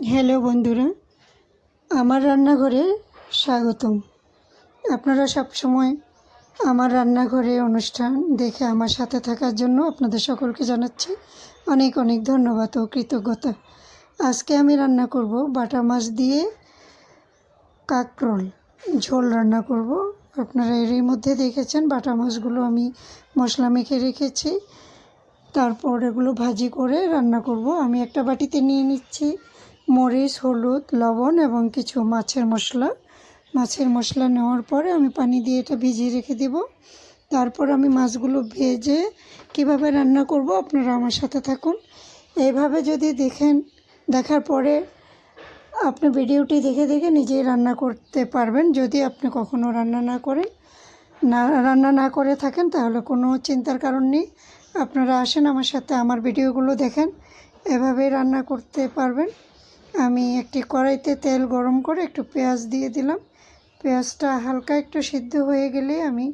Hello বন্ধুরা, আমার রান্নাঘরে স্বাগতম। আপনারা সব সময় আমার রান্নাঘরে অনুষ্ঠান দেখে আমার সাথে থাকার জন্য আপনাদের সকলকে জানাচ্ছি অনেক অনেক ধন্যবাদ ও কৃতজ্ঞতা। আজকে আমি রান্না করব বাটা মাছ দিয়ে কাকরোল ঝোল রান্না করব। আপনারা এরই মধ্যে দেখেছেন বাটা মাছগুলো আমি মশলা মেখে রেখেছি। তারপর এগুলো ভাজি করে রান্না করব। আমি একটা বাটিতে নিয়ে নিচ্ছি। মরিচ, হলুদ, লবণ এবং কিছু মাছের মশলা। মাছের মশলা নেওয়ার পরে আমি পানি দিয়ে এটা ভিজিয়ে রেখে দেব। তারপর আমি মাছগুলো ভেজে কীভাবে রান্না করব আপনারা আমার সাথে থাকুন। এইভাবে যদি দেখেন, দেখার পরে আপনি ভিডিওটি দেখে দেখে নিজেই রান্না করতে পারবেন। যদি আপনি কখনো রান্না না করেন, না, রান্না না করে থাকেন, তাহলে কোনো চিন্তার কারণ নেই। আপনারা আসেন আমার সাথে, আমার ভিডিওগুলো দেখেন। এভাবেই রান্না করতে পারবেন। আমি একটি কড়াইতে তেল গরম করে একটু পেঁয়াজ দিয়ে দিলাম। পেঁয়াজটা হালকা একটু সিদ্ধ হয়ে গেলে আমি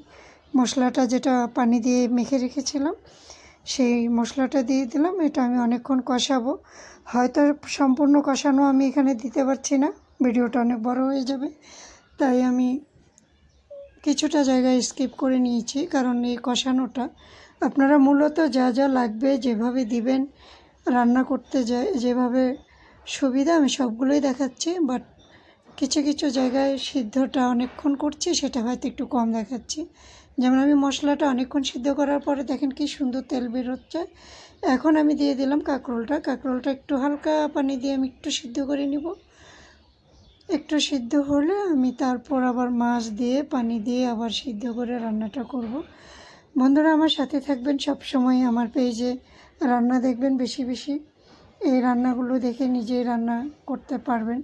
মশলাটা যেটা পানি দিয়ে মেখে রেখেছিলাম, সেই মশলাটা দিয়ে দিলাম। এটা আমি অনেকক্ষণ কষাবো। হয়তো সম্পূর্ণ কষানো আমি এখানে দিতে পারছি না, ভিডিওটা অনেক বড় হয়ে যাবে। তাই আমি কিছুটা জায়গায় স্কিপ করে নিয়েছি, কারণ এই কষানোটা আপনারা মূলত যা যা লাগবে যেভাবে দিবেন, রান্না করতে যায়, যেভাবে সুবিধা, আমি সবগুলোই দেখাচ্ছি বাট কিছু কিছু জায়গায় সিদ্ধটা অনেকক্ষণ করছি, সেটা হয়তো একটু কম দেখাচ্ছি। যেমন আমি মশলাটা অনেকক্ষণ সিদ্ধ করার পরে দেখেন কি সুন্দর তেল বেরোচ্ছে এখন আমি দিয়ে দিলাম কাঁকরোলটা। কাঁকরোলটা একটু হালকা পানি দিয়ে আমি একটু সিদ্ধ করে নিব। একটু সিদ্ধ হলে আমি তারপর আবার মাছ দিয়ে, পানি দিয়ে আবার সিদ্ধ করে রান্নাটা করব। বন্ধুরা, আমার সাথে থাকবেন সব সময় আমার পেজে রান্না দেখবেন বেশি বেশি। এই রান্নাগুলো দেখে নিজেই রান্না করতে পারবেন।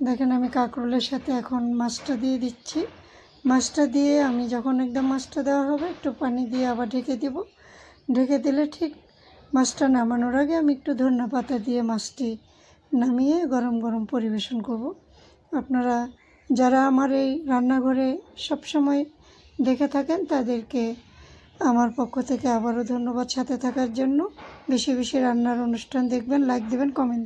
দেখেন আমি কাঁকরোলের সাথে এখন মাছটা দিয়ে দিচ্ছি। মাছটা দিয়ে আমি যখন একদম মাছটা দেওয়া হবে, একটু পানি দিয়ে আবার ঢেকে দেব। ঢেকে দিলে ঠিক মাছটা নামানোর আগে আমি একটু ধন্যা পাতা দিয়ে মাছটি নামিয়ে গরম গরম পরিবেশন করব। আপনারা যারা আমার এই রান্নাঘরে সবসময় দেখে থাকেন, তাদেরকে আমার পক্ষ থেকে আবারও ধন্যবাদ সাথে থাকার জন্য। বেশি বেশি রান্নার অনুষ্ঠান দেখবেন লাইক দেবেন কমেন্ট